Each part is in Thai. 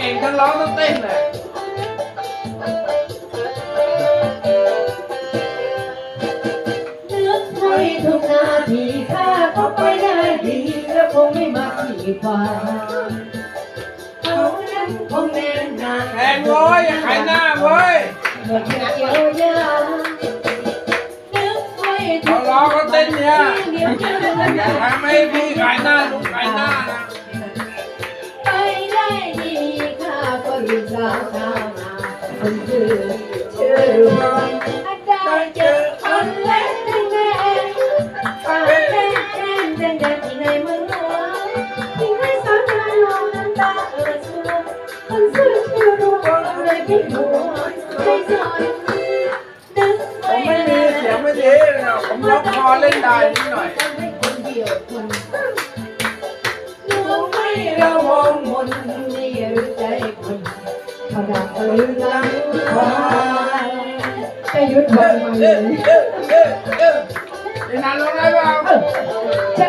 ก่งทั้งร้องทั้งเต้นเลยนึกให้ทุกนาทีข้าก็ไปได้ดีและคงไม่มาขีดความเขานั้นคงแน่นหนาแทงโว้ยอย่าขายหน้าเว้ยเมื่อเกี่ยวยานึกให้ทุเขากร้องเขาเต้นเนี่ยเดียวเจออย่าทำให้พี่ขายหน้าลุงขายหน้านะ ผมไม่มีเสียงไม่ดีเลยนะผมยกคอเล่นได้นิดหน่อย นาดเออหลังควายจะยุดทำไมเอ๊ะเอ๊ะเอ๊ะเอ๊ะนี่นานลงได้เปล่าจะ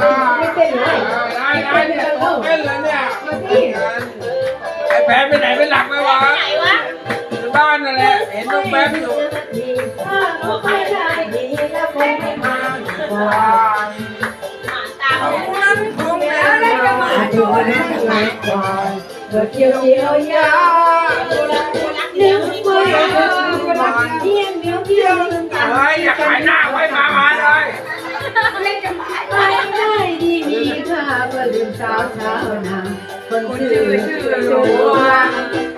อ่าไม่เต้นเลยได้ได้เนี่ยเต้นเลยเนี่ยมาที่ไอ้แพ้ไปไหนไปหลักไปวะไหนวะบ้านนั่นแหละเห็นน้องแป๊บอยู่ไปได้ดีแล้วแป๊บไม่มาควาอ่ายหมาตาขาเนี่ยนั้นคงแน่นมาดูนะควายควายเกี่ยวเกี่ยาดูแลดูรักเลี้เลี้ยวเที่ยงเดียวเที่ยว เฮ้ยอย่าขายหน้าไว้มามาเลยเล่นกับหมาไปได้ดีมีค่าเพื่อลืมสาวชาวนาคนชื่อชื่อหลวง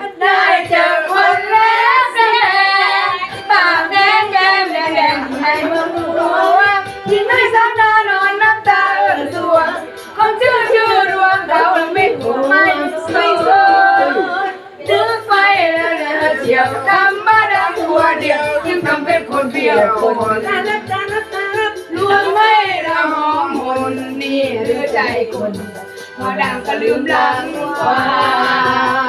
ดียวธรรมดาตัวเดียวจึงทำเป็นคนเดียวคนน่ารักน่ารักน่ารักลวมไม่เรามองหนนี่หรือใจคนพอดังก็ลืมหลังควาย